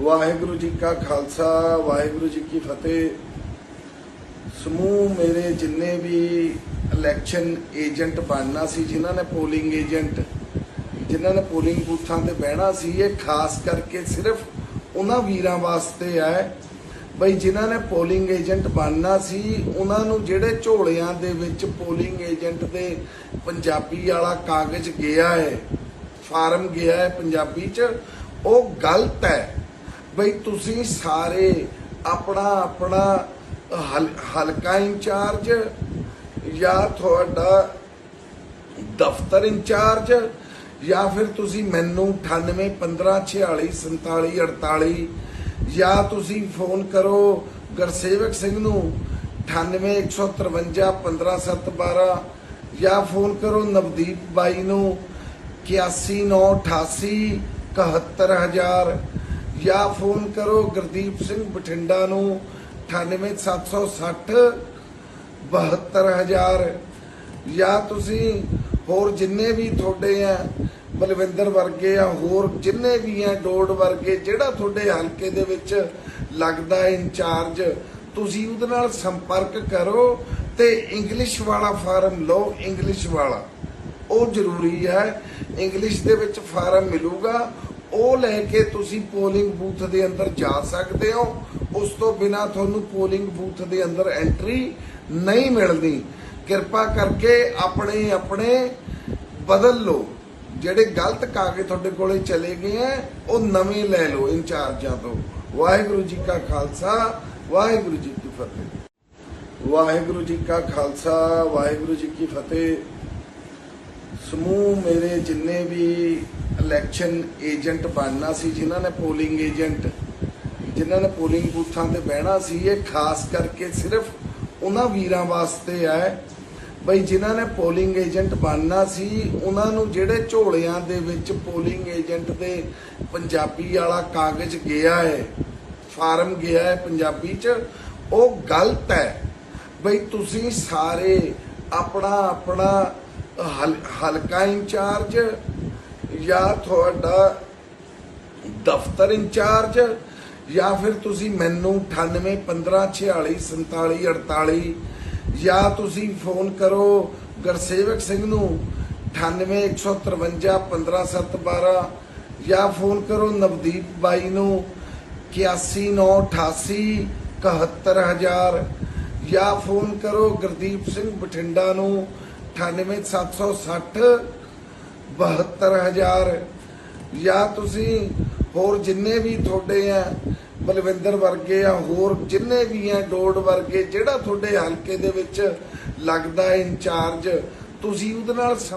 ਵਾਹਿਗੁਰੂ ਜੀ ਕਾ ਖਾਲਸਾ, ਵਾਹਿਗੁਰੂ ਜੀ ਕੀ ਫਤਿਹ। ਸਮੂਹ ਮੇਰੇ ਜਿੰਨੇ ਵੀ ਇਲੈਕਸ਼ਨ ਏਜੰਟ ਬਣਨਾ ਸੀ, ਜਿਨ੍ਹਾਂ ਨੇ ਪੋਲਿੰਗ ਏਜੰਟ ਜਿਨ੍ਹਾਂ ਨੇ ਪੋਲਿੰਗ ਬੂਥਾਂ ਤੇ ਬਹਿਣਾ ਸੀ, ਇਹ ਖਾਸ ਕਰਕੇ ਸਿਰਫ ਉਹਨਾਂ ਵੀਰਾਂ ਵਾਸਤੇ ਹੈ। ਬਈ ਜਿਨ੍ਹਾਂ ਨੇ ਪੋਲਿੰਗ ਏਜੰਟ ਬਣਨਾ ਸੀ, ਉਹਨਾਂ ਨੂੰ ਜਿਹੜੇ ਝੋਲਿਆਂ ਦੇ ਵਿੱਚ ਪੋਲਿੰਗ ਏਜੰਟ ਦੇ ਪੰਜਾਬੀ ਵਾਲਾ ਕਾਗਜ਼ ਗਿਆ ਹੈ, ਫਾਰਮ ਗਿਆ ਹੈ ਪੰਜਾਬੀ ਚ, ਉਹ ਗਲਤ ਹੈ। ਬਈ ਤੁਸੀਂ ਸਾਰੇ ਆਪਣਾ ਆਪਣਾ ਹਲਕਾ ਇੰਚਾਰਜ ਜਾਂ ਤੁਹਾਡਾ ਦਫ਼ਤਰ ਇੰਚਾਰਜ ਜਾਂ ਫਿਰ ਤੁਸੀਂ ਮੈਨੂੰ 98 15 46 47 48 ਜਾਂ ਤੁਸੀਂ ਫੋਨ ਕਰੋ ਗੁਰਸੇਵਕ ਸਿੰਘ ਨੂੰ 98 153 15712 ਜਾਂ ਫੋਨ ਕਰੋ ਨਵਦੀਪ ਬਾਈ ਨੂੰ 81988 71000 ਜਾਂ ਫੋਨ ਕਰੋ? ਗੁਰਦੀਪ ਸਿੰਘ ਬਠਿੰਡਾ ਨੂੰ 98760 72000 ਜਾਂ ਤੁਸੀਂ ਹੋਰ ਜਿੰਨੇ ਵੀ ਤੁਹਾਡੇ ਆ, ਬਲਵਿੰਦਰ ਵਰਗੇ ਆ, ਹੋਰ ਜਿੰਨੇ ਵੀ ਆ, ਡੋਡ ਵਰਗੇ, ਜਿਹੜਾ ਤੁਹਾਡੇ ਹਲਕੇ ਦੇ ਵਿੱਚ ਲੱਗਦਾ ਇੰਚਾਰਜ, ਤੁਸੀਂ ਉਹਦੇ ਨਾਲ ਸੰਪਰਕ ਕਰੋ ਤੇ ਇੰਗਲਿਸ਼ ਵਾਲਾ ਫਾਰਮ ਲਓ, ਇੰਗਲਿਸ਼ ਵਾਲਾ। ਉਹ ਜ਼ਰੂਰੀ ਹੈ, ਇੰਗਲਿਸ਼ ਦੇ ਵਿੱਚ ਫਾਰਮ ਮਿਲੂਗਾ ਉਹ ਲੈ ਕੇ ਤੁਸੀਂ ਪੋਲਿੰਗ ਬੂਥ ਦੇ ਅੰਦਰ ਜਾ ਸਕਦੇ ਹੋ। ਉਸ ਤੋਂ ਬਿਨਾ ਤੁਹਾਨੂੰ ਪੋਲਿੰਗ ਬੂਥ ਦੇ ਅੰਦਰ ਐਂਟਰੀ ਨਹੀਂ ਮਿਲਦੀ। ਕਿਰਪਾ ਕਰਕੇ ਆਪਣੇ ਆਪਣੇ ਬਦਲ ਲਓ। ਜਿਹੜੇ ਗਲਤ ਕਾਗਜ਼ ਤੁਹਾਡੇ ਕੋਲੇ ਚਲੇ ਗਏ ਆ ਉਹ ਨਵੇਂ ਲੈ ਲਓ ਇੰਚਾਰਜਾਂ ਤੋਂ। ਵਾਹਿਗੁਰੂ ਜੀ ਕਾ ਖਾਲਸਾ, ਵਾਹਿਗੁਰੂ ਜੀ ਕੀ ਫਤਿਹ। ਵਾਹਿਗੁਰੂ ਜੀ ਕਾ ਖਾਲਸਾ, ਵਾਹਿਗੁਰੂ ਜੀ ਕੀ ਫਤਿਹ। ਸਮੂਹ ਮੇਰੇ ਜਿੰਨੇ ਵੀ ਇਲੈਕਸ਼ਨ ਏਜੰਟ ਬਣਨਾ ਸੀ, ਜਿਨ੍ਹਾਂ ਨੇ ਪੋਲਿੰਗ ਏਜੰਟ ਜਿਨ੍ਹਾਂ ਨੇ ਪੋਲਿੰਗ ਬੂਥਾਂ ਤੇ ਬਹਿਣਾ ਸੀ, ਇਹ ਖਾਸ ਕਰਕੇ ਸਿਰਫ ਉਹਨਾਂ ਵੀਰਾਂ ਵਾਸਤੇ ਹੈ। ਬਈ ਜਿਨ੍ਹਾਂ ਨੇ ਪੋਲਿੰਗ ਏਜੰਟ ਬਣਨਾ ਸੀ, ਉਹਨਾਂ ਨੂੰ ਜਿਹੜੇ ਝੋਲਿਆਂ ਦੇ ਵਿੱਚ ਪੋਲਿੰਗ ਏਜੰਟ ਦੇ ਪੰਜਾਬੀ ਵਾਲਾ ਕਾਗਜ਼ ਗਿਆ ਹੈ, ਫਾਰਮ ਗਿਆ ਹੈ ਪੰਜਾਬੀ ਚ, ਉਹ ਗਲਤ ਹੈ। ਬਈ ਤੁਸੀਂ ਸਾਰੇ ਆਪਣਾ ਆਪਣਾ ਹਲਕਾ ਇੰਚਾਰਜ ਜਾਂ ਤੁਹਾਡਾ ਦਫ਼ਤਰ ਇੰਚਾਰਜ ਜਾਂ ਫਿਰ ਤੁਸੀਂ ਮੈਨੂੰ 98 15 46 47 48 ਜਾਂ ਤੁਸੀਂ ਫੋਨ ਕਰੋ ਗੁਰਸੇਵਕ ਸਿੰਘ ਨੂੰ 98 153 15712 ਜਾਂ ਫੋਨ ਕਰੋ ਨਵਦੀਪ ਬਾਈ ਨੂੰ 81988 71000 ਜਾਂ ਫੋਨ ਕਰੋ ਗੁਰਦੀਪ ਸਿੰਘ ਬਠਿੰਡਾ ਨੂੰ 98760 72000 ਜਾਂ ਤੁਸੀਂ ਹੋਰ ਜਿੰਨੇ ਵੀ ਤੁਹਾਡੇ ਆ ਬਲਵਿੰਦਰ ਵਰਗੇ ਆ, ਹੋਰ ਜਿੰਨੇ ਵੀ ਆ ਡੋਡ ਵਰਗੇ, ਜਿਹੜਾ ਤੁਹਾਡੇ ਹਲਕੇ ਦੇ ਵਿੱਚ ਲੱਗਦਾ ਇੰਚਾਰਜ, ਤੁਸੀਂ ਉਹਦੇ ਨਾਲ